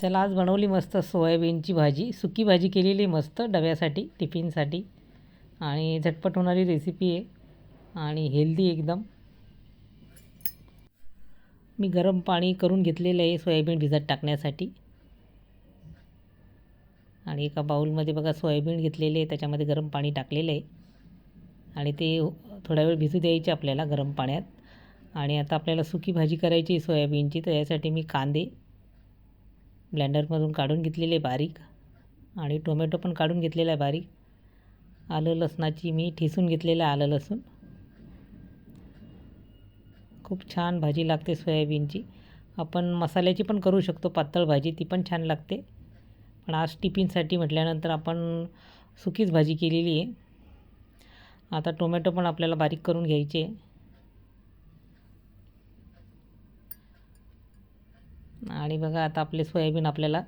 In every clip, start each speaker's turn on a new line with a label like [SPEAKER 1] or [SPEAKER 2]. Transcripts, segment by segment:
[SPEAKER 1] चला आज बनवली मस्त सोयाबीनची भाजी. सुकी भाजी केलेली मस्त डब्यासाठी टिफिनसाठी. आणि झटपट होणारी रेसिपी आहे. आणि हेल्दी एकदम. मी गरम पाणी करून घेतलेलं आहे सोयाबीन भिजत टाकण्यासाठी. आणि एका बाऊलमध्ये बघा सोयाबीन घेतलेले आहे. त्याच्यामध्ये गरम पाणी टाकलेलं आहे. आणि ते थोडा वेळ भिजू द्यायचे आपल्याला गरम पाण्यात. आणि आता आपल्याला सुकी भाजी करायची आहे सोयाबीनची तर यासाठी मी कांदे ब्लेंडरमधून काढून घेतलेले बारीक आणि टोमॅटो पण काढून घेतलेला आहे बारीक. आलं लसणाची मी ठेसून घेतलेलं आहे आलं लसूण. खूप छान भाजी लागते सोयाबीनची. आपण मसाल्याची पण करू शकतो पातळ भाजी ती पण छान लागते. पण आज टिफिनसाठी म्हटल्यानंतर आपण सुकीच भाजी केलेली आहे. आता टोमॅटो पण आपल्याला बारीक करून घ्यायचे आणि बघा आता आपले सोयाबीन आपल्याला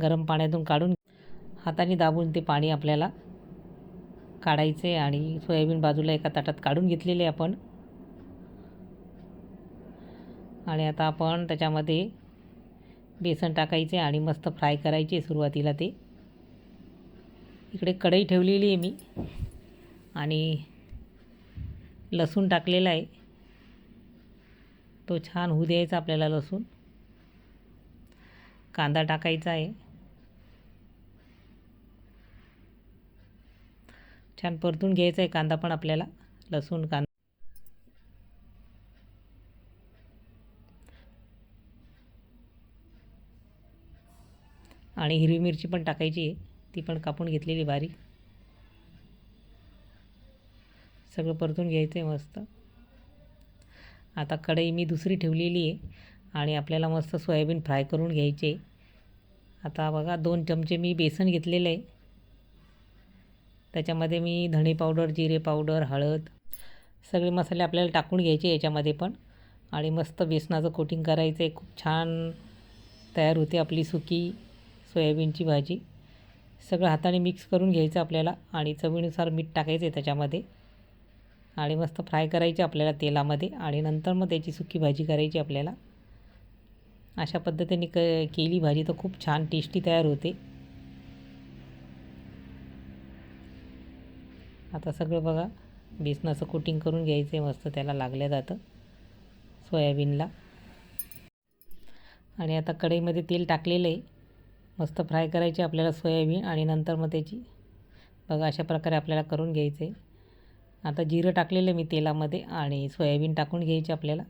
[SPEAKER 1] गरम पाण्यातून काढून हाताने दाबून ते पाणी आपल्याला काढायचे आणि सोयाबीन बाजूला एका ताटात काढून घेतलेले आपण. आणि आता आपण त्याच्यामध्ये बेसन टाकायचे आणि मस्त फ्राय करायचे सुरुवातीला ते. इकडे कढई ठेवलेली आहे मी. आणि लसूण टाकलेला आहे. तो छान होऊ द्यायचा आपल्याला लसूण. कांदा टाकायचा आहे. छान परतून घ्यायचा आहे कांदा पण आपल्याला लसूण कांदा. आणि हिरवी मिरची पण टाकायची आहे ती पण कापून घेतलेली बारीक. सगळं परतून घ्यायचं आहे मस्त. आता कढई मी दुसरी ठेवलेली आहे. आणि आपल्याला मस्त सोयाबीन फ्राय करून घ्यायचे. आता बघा दोन चमचे मी बेसन घेतलेलं आहे. त्याच्यामध्ये मी धणे पावडर जिरे पावडर हळद सगळे मसाले आपल्याला टाकून घ्यायचे याच्यामध्ये पण. आणि मस्त बेसनाचं कोटिंग करायचं आहे. खूप छान तयार होते आपली सुकी सोयाबीनची भाजी. सगळं हाताने मिक्स करून घ्यायचं आपल्याला आणि चवीनुसार मीठ टाकायचं आहे त्याच्यामध्ये. आणि मस्त फ्राय करायचे आपल्याला तेलामध्ये आणि नंतर मग त्याची सुकी भाजी करायची आपल्याला. अशा पद्धतीने क केली भाजी. तर खूप छान टेस्टी तयार होते. आता सगळं बघा. बेसनाचं कोटिंग करून घ्यायचं आहे मस्त त्याला लागल्या जातं. सोयाबीनला. आणि आता कढईमध्ये तेल टाकलेलं आहे. मस्त फ्राय करायचे आपल्याला सोयाबीन आणि नंतर मग त्याची. बघा अशा प्रकारे आपल्याला करून घ्यायचं आहे आता जिरं टाकलेलं आहे मी तेलामध्ये आणि सोयाबीन टाकून घ्यायची आपल्याला.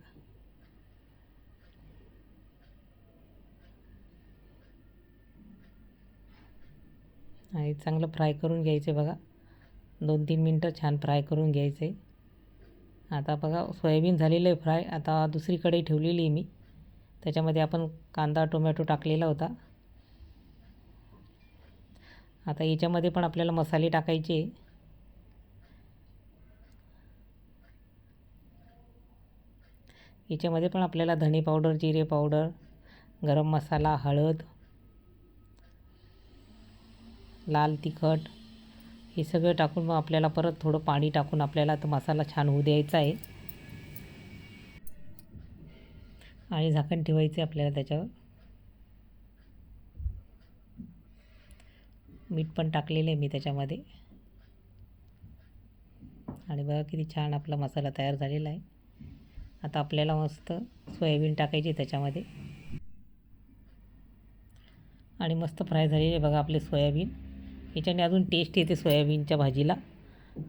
[SPEAKER 1] आणि चांगलं फ्राय करून घ्यायचे बघा. दोन तीन मिनटं छान फ्राय करून घ्यायचे. आता बघा सोयाबीन झालेलं आहे फ्राय. आता दुसरीकडे ठेवलेली आहे मी. त्याच्यामध्ये आपण कांदा टोमॅटो टाकलेला होता. आता याच्यामध्ये पण आपल्याला मसाले टाकायचे याच्यामध्ये पण आपल्याला धणे पावडर जिरे पावडर गरम मसाला हळद लाल तिखट हे सगळं टाकून मग आपल्याला परत थोडं पाणी टाकून आपल्याला तो मसाला छान होऊ द्यायचा आहे. आणि झाकण ठेवायचे आपल्याला त्याच्यावर. मीठ पण टाकलेलं आहे मी त्याच्यामध्ये. आणि बघा किती छान आपला मसाला तयार झालेला आहे. आता आपल्याला मस्त सोयाबीन टाकायची त्याच्यामध्ये. आणि मस्त फ्राय झालेले बघा आपले सोयाबीन. याच्याने अजून टेस्ट येते सोयाबीनच्या भाजीला.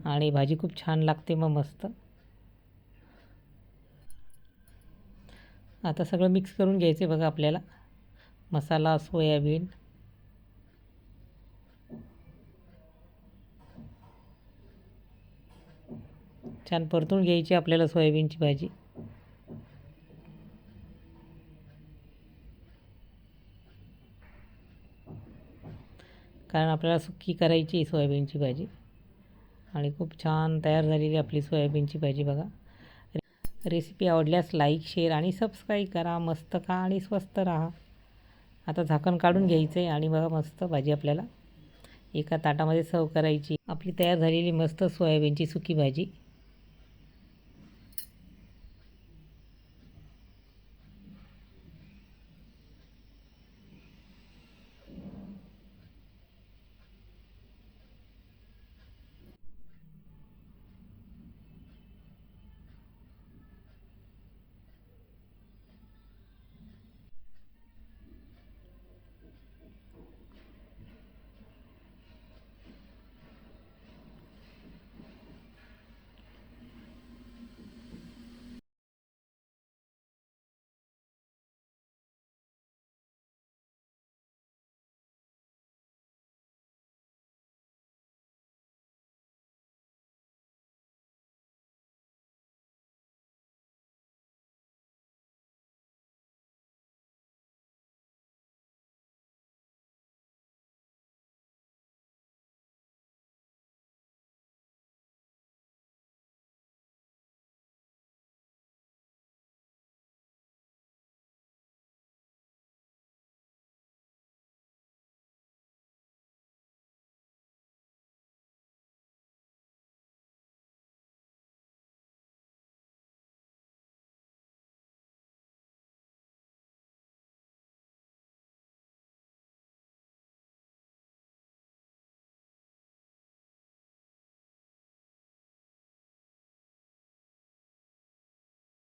[SPEAKER 1] आणि भाजी खूप छान लागते मग मस्त. आता सगळं मिक्स करून घ्यायचं आहे बघा आपल्याला. मसाला सोयाबीन. छान परतून घ्यायची आपल्याला सोयाबीनची भाजी. कारण आपल्याला सुकी करायची सोयाबीनची भाजी. आणि खूप छान तयार झालेली आपली सोयाबीनची भाजी बघा. रेसिपी आवडल्यास लाईक शेअर आणि सबस्क्राईब करा. मस्त खा आणि स्वस्त राहा. आता झाकण काढून घ्यायचं आहे आणि बघा मस्त भाजी आपल्याला एका ताटामध्ये सर्व करायची. आपली तयार झालेली मस्त सोयाबीनची सुकी भाजी.